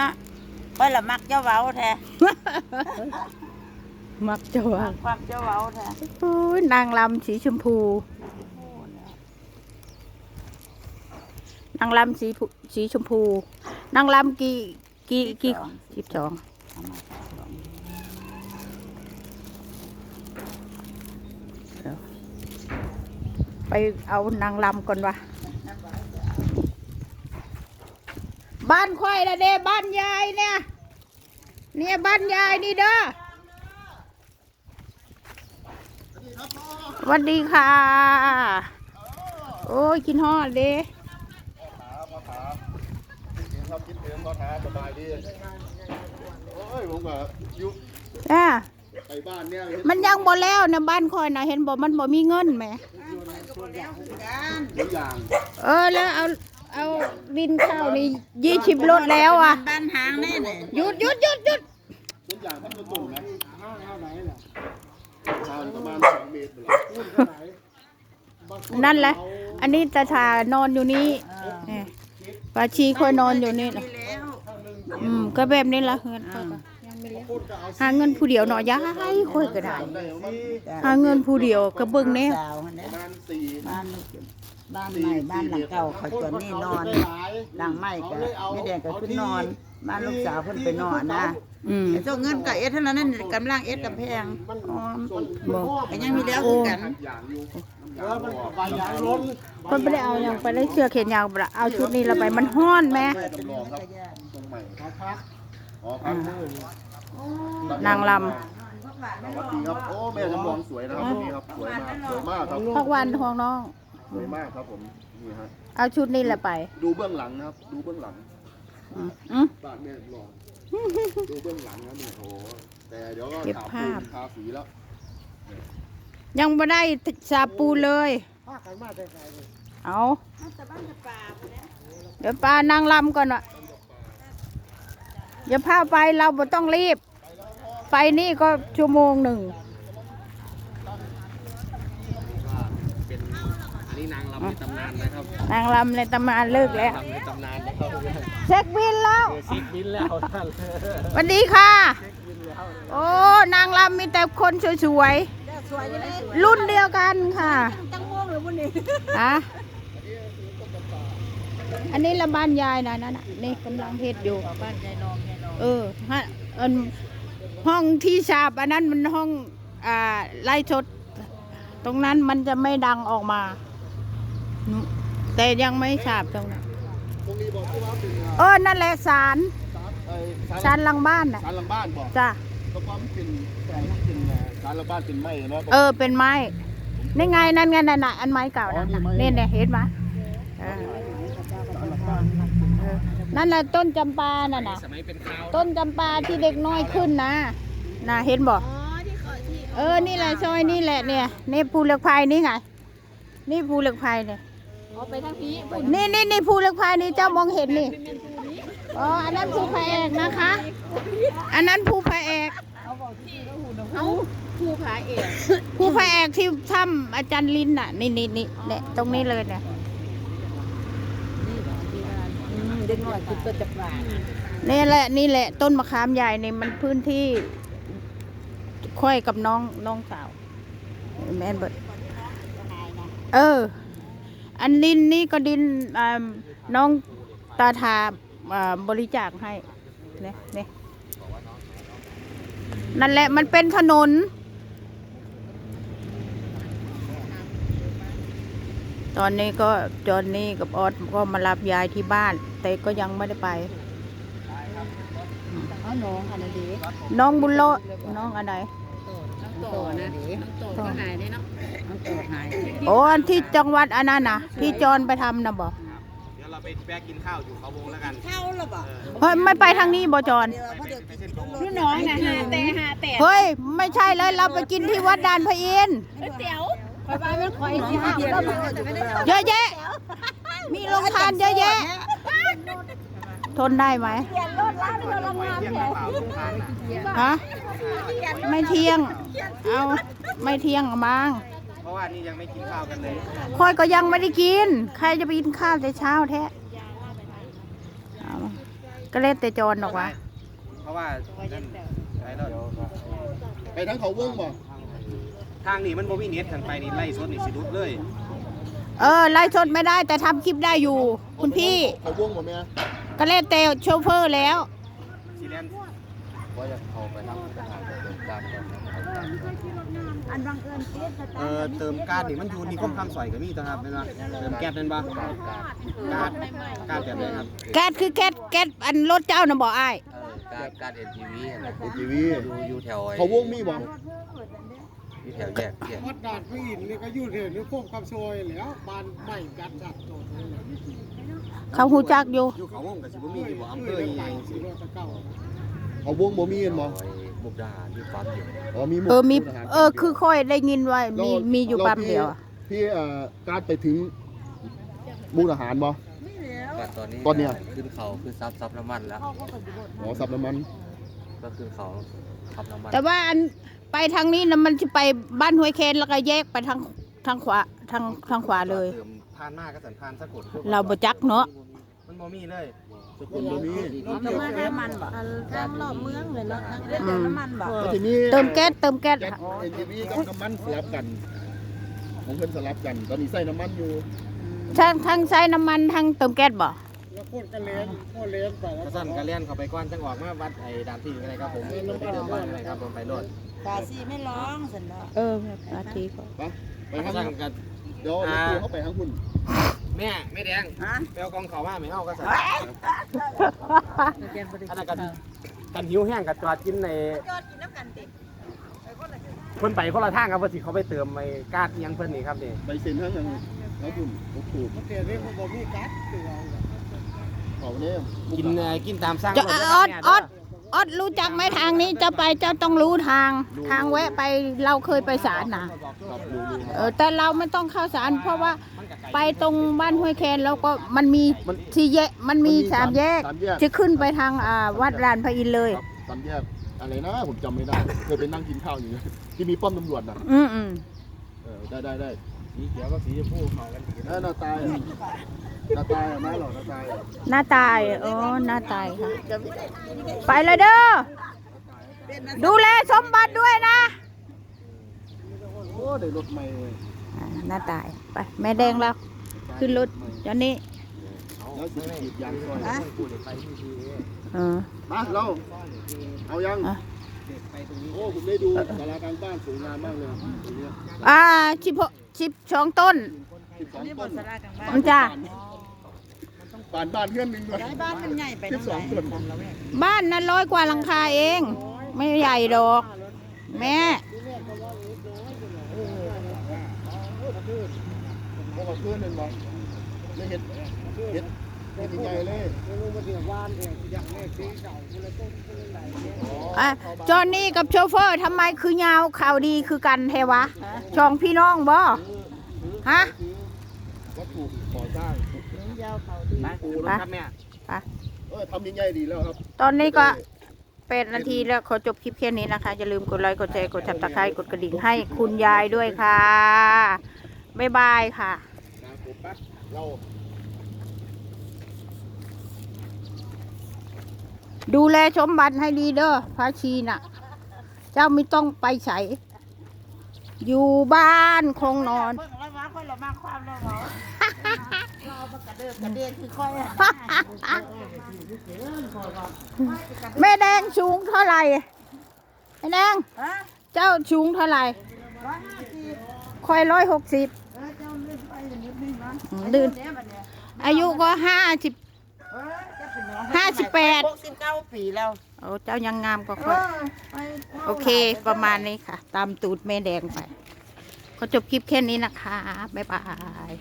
นะค่อยละมักเจ้าเว้าแท้มักจะว่ามักความเจ้าเว้าแท้โอ้ยนางลำสีชมพู นางลำสีผู้สีชมพู นางลำกี่กี่กี่สิบสองเอามาสองไปเอานางลำก่อนวะ บ้านค่อยละเด้บ้านยายเนี่ย เนี่ยบ้านยายนี่เด้อสวัสดีค่ะ โอ้ยกินฮอดเด้ครับคิดถึงก็ท้าสบายดีโอ้ยผมก็ยุคอะไปบ้านเนี่ยมันยังบ่แล้วนะบ้านคอยนะเห็นบอกมันบ่มีเงินไหมทุกอย่างเออแล้วเอา เอาดินข้าวนี่ยี่สิบรถแล้วอะ บ้านหางแน่เนี่ยหยุดหยุดหยุดหยุดทุกอย่างมันก็ตุ่มนะห้างเท่าไหนล่ะทางประมาณสองเมตรเลยนั่นแหละ อันนี้ตาชานอนอยู่นี่นี่ปาชีคอยนอนอยู่นี่นะแล้วอืมก็แบบนี้ละเงินข้อยก็ยังไม่แล้วหาเงินผู้เดียวเนาะยายค่อยก็ได้ได้ประมาณหาเงินผู้เดียวก็เบิ่งแน่สาวหั่นปแหละระมาณสี่ บ้านบ้านใหม่บ้านหลังเก่าเขาจนนี่นอนหลังใหม่ก็ไม่แดงก็ขึ้นนอน บ้านลูกสาวเพิ่นไปนอนนะอืมไอ้เจ้าเงินกับเอ็ดเท่านั้นนั่นกำลังเอ็ดกำแพงอ๋อบ่ก็ยังมีแล้วคือกันอย่างอยู่น้ำยางบอกใบยางล้นเพิ่นบ่ได้เอาหยังไปได้เสื้อแขนยาวบ่ล่ะเอาชุดนี้ละไปมันฮ้อนแหมแม่จำลองครับตรงใหม่ขอพักอ๋อพักนางลำสวัสดีครับ โอ้แม่จำลองสวยนะครับนี่ครับสวยมากสวยมากครับพักวันของน้อง สวยมากครับผมนี่ฮะเอาชุดนี้แหละไปดูเบื้องหลังนะครับ ดูเบื้องหลังอืมอืม บ้านแม่จำลองดูเบื้องหลังนะนี่โอ้โหแต่เดี๋ยวก็เก็บถามภาพ ปูนทาสีแล้วยังไม่ได้สาปูเลยเอาเดี๋ยวปลานางลำก่อนวะอย่าพาไปเราบ่ต้องรีบ ไปนี่ก็ชั่วโมงหนึ่ง เป็นอั นนี้นางรำในตำนานนะครับนางลำในตำนานเลิกแล้วรำในตำนานนะครับเช็คบินแล้วซิกบินแล้วท่านสวัสดีค่ะ โอ้นางลำมีแต่คนสวยๆรุ่นเดียวกันค่ะตั้งวงหรือวันนี้ฮะอันนี้ละบ้านยายนะนั่นน่ะนี่กำลังเฮ็ดอยู่บ้านยายนองยายนองเออฮะอันห้องที่ฉาบอันนั้นมันห้องอ่าไล่ชดตรงนั้นมันจะไม่ดังออกมา แต่ยังไม่ฉาบตรงนั้นตรงนี้บอกที่ว่าเป็นเออนั่นแหละศาลศาลเอ่อศาลหลังบ้านน่ะศาลหลังบ้านบอกจ้ะตรงความนเป็นแต่มันเป็นเอ่อศาลหลังบ้านเป็นไม้เนาะเออเป็นไม้นี่ไงนั่นไงนั่นน่ะอันไม้เก่านั่นน่ะนี่เนี่ยเห็นไหมเออศาลหลังบ้านเออนั่นน่ะต้นจำปานั่นน่ะสมัยเป็นข้าวต้นจำปาที่เด็กน้อยขึ้นนะน่ะเห็นบ่เออนี่แหละซอยนี่แหละเนี่ยนี่ภูเหล็กไฟนี่ไงนี่ภูเหล็กไฟเนี่ย นี่นี่นี่ภูเหล็กไฟนี่เจ้ามองเห็นนี่อ๋ออันนั้นภูพระเอกนะคะ อันนั้นภูพระเอกเอาภูพระเอกภูพระเอกที่ถ้ำอาจารย์ลินน่ะ นี่นี่นี่เนี่ยตรงนี้เลยเนี่ยเด็กน้อยคือตัวจักรวาลนี่แหละนี่แหละ ต้นมะขามใหญ่เนี่ยมันพื้นที่ค่อยกับน้องน้องสาวแม่นเบิดเออ อันดินนี่ก็ดินอ่าน้องตาทาอ่าบริจาคให้เนี่ยเนี่ยนั่นแหละมันเป็นถนน ตอนนี้ก็จอนนี่กับออสก็มารับยายที่บ้าน แต่ก็ยังไม่ได้ไปเอาน้องอันนั้นดีน้องบุญโลดน้องอะไร น้องโตนะน้องโตก็หายได้เนาะน้องโตหายโอ้อันที่จังหวัดอันนั้นนะที่จอนไปทำนะบอกเดี๋ยวเราไปแวะกินข้าวอยู่เขาวงแล้วกันเข้าหรอบ่เฮ้ยไม่ไปทางนี้บอจอนพี่น้องนะหาแต่หาแต่เฮ้ยไม่ใช่เลยเราไปกินที่วัดดานพระอินทร์เตี๋ยวคอยไปเป็นคอยที่ห้าก็มาแต่ไม่ได้เยอะแยะมีโรงทานเยอะแยะ ทนได้ไหมเปลี่ยนรถล้างเรือลงน้ำเที่ยงแถหรือวเปล่าลูกค้าน่ะฮะไม่เที่ยง เอาไม่เที่ยงมั้งเพราะว่านี่ยังไม่กินข้าวกันเลยคอยก็ยังไม่ได้กิน ใครจะไปกินข้าวแต่เช้าแท้เอามาก็เล่นแต่จรหรอกวะเพราะว่านั่นไปแล้วไปทั้งเขาวงบ่ทางนี้มันบ่มีเน็ตทางไปนี่ไล่สดนี่สิรุดเลย เออไล่สดไม่ได้แต่ทำคลิปได้อยู่ คุณพี่เขาวงบ่แม่ ก็เล่นแต่โชเฟอร์แล้วสิแลนอันบังเอิญเตี้ยเอ่อเติมก๊าซนี่มันอยู่นิคมคำสอยก็มีตัวครับแม่นบ่เติมแก๊สแม่นบ่ก๊าซก๊าซแบบไหนครับแก๊สคือแก๊สแก๊สอันรถเจ้าน่ะบอกอ้ายเออการการเอ็นทีวีนะเป็นทีวีอยู่อยู่แถวไอ้เขาวงมีบ่อยู่แถวแยกแยกวัดด่านพระอินทร์นี่ก็อยู่เถิดนี่พวกคำซอยแล้วบานไม่กัดจัดโดดนี่แหละ เขาหูจักอยู่อยู่เขาวงก็สิบ่มีอยู่บ่อำเภเพื่อออีไปหยังสีโรตะเก้าเขาวงบ่มีเห็นบ่ไอ้มุกดาหารที่ปั๊มอยู่อ๋อมีหเออมีทหารเออคือค่อยได้ยินว่ามีมีอยู่ปั๊มเดียวอะพี่เอ่อการไปถึงมุกทหารบ่ก็ตอนนี้ตอนเนี้ย ขึ้นเขาขึ้นซับซับน้ำมันแล้ว อ๋อสับน้ำมันก็ขึ้นเขาขับน้ำมันแต่ว่าอันไปทางนี้นะมันจะไปบ้านห้วยเคนแล้วก็แยกไปทางทางขวาทางทางขวาเลยเติม ผ่านมาก็สันผ่านสะกดเราบ่จักเนาะมันบ่มีเลยสกุลบ่มีก็มาน้ำมันบ่ทางรอบเมืองเลยเนาะทางเรื่องน้ำมันบ่ก็ทีนี้เติมแก๊สเติมแก๊ส แก๊ส NGV กับน้ำมันสลับกันของเพิ่นสลับกัน ตอนนี้ใส่น้ำมันอยู่ทางทางใช้น้ำมันทางเติมแก๊สบ่แล้วโคตรกระเลนโคตรเลนไปแล้วก็สั่นก็เลียนเข้าไปก่อนจังออกมาวัดไอ้ด่านที่อะไรครับผมไปเติมบ้านอะไรครับผมไปรถตาซีไม่ร้องสันเนาะเออปาทีก็ไปไปก็ทางสั่นนั้นก็เดี๋ยวอ่าเดี๋ยวเข้าไปทางคุณ แม่แม่แดงฮะไปเอากองเขามาไม่เอาก็สั่นอันนั้นกันกันหิวแห้งกับจอดกินในจอดกินน้ำกันติเพิ่นไปคนละทางครับเพิ่นสิเขาไปเติมไอ้กาดอิหยังเพิ่นนี่ครับนี่ไปเซ็นทางยังทางคุณโอ้โหเดี๋ยวนี้มันบ่มีกัดตัวเขาเนี่ยกินเอ่อกินตามสั่งจะรถออดเด้ออดออดรู้จักไหมทางนี้จะไปเจ้าต้องรู้ทาง ทางแวะไปเราเคยไปศาลนะครับดูดูเออแต่เราไม่ต้องเข้าศาลเพราะว่า ไปตรงบ้านห้วยแคนแล้วก็มันมีที่แยกมันมีสามแยกสามแยก จะขึ้นไปทางอ่าวัดลานพระอินทร์เลย ครับสามแยกอะไรนะผมจำไม่ได้ เคยไปนั่งกินข้าวอยู่ ที่มีป้อมตำรวจน่ะอืมอืมเออได้ได้ได้สีเขียวกับสีชมพูเข้ากันดีเออหน้าตายอะหน้าตายอะหน้าหล่อหน้าตายอะหน้าตายอ๋อหน้าตายค่ะ ไปเลยเด้อดูแลสมบัติด้วยนะ โอ้ได้รถใหม่อ่า หน้าตาย ไป แม่แดงแล้วขึ้นรถจอนนี้แล้วสิขีดยางซอยเออมาเราเอายังอะโอ้ผมได้ดูศาลากลางบ้านสวยงามมากเลยตรงเนี้ยอ่าชิบชิบสองต้น สิบสองต้นมันจ้าบ้านบ้านเพื่อนหนึ่งด้วยย้ายบ้านมันใหญ่ไปสิบสองต้นบ้านนั้นร้อยกว่าหลังคาเอง ไม่ใหญ่ดอก แม่ พวกเราเพื่อนหนึ่งบอกเลยเห็ดเห็ดเห็ดใหญ่เลยมันเดือดวานเดือดอย่างแรกสีเก่าคนละต้นคนละไหนเนี่ยอะจอนนี่กับโชเฟอร์ทำไมคือยาวข่าวดีคือกันเทวะช่องพี่น้องบ่ฮะวัตถุก่อสร้างไปปูรถครับแม่เออทำยิ่งใหญ่ดีแล้วครับ ตอนนี้ก็เป็นนาทีแล้วขอจบคลิปแค่นี้นะคะ อย่าลืมกดไลค์กดแชร์กดจับตะไคร้กดกระดิ่งให้คุณยายด้วยค่ะ บ๊ายบายค่ะนะผม ปะเราดูแลชมบัตรให้ดีเด้อพระชีน่ะ เจ้าไม่ต้องไปใส่อยู่บ้านคงนอนเบิ่งแล้วว่าค่อยละมาความแล้วเหรอเราบ่กระเดิกกระเดียนคือค่อยแม่แดงสูงเท่าไหร่แม่แดงเจ้าสูงเท่าไหร่ร้อยห้าสิบคอยร้อยหกสิบ ลื่นเดี๋ยวบัดเนี่ยอายุก็ห้าสิบเออจะเป็นน้องห้าสิบแปดหกสิบเก้าปีแล้วโอ้เจ้ายังงามกว่าเอค่อยอไปโอเค ประมาณนี้ค่ะ ตามตูดแม่แดงไปขอจบคลิปแค่นี้นะคะ บ๊ายบาย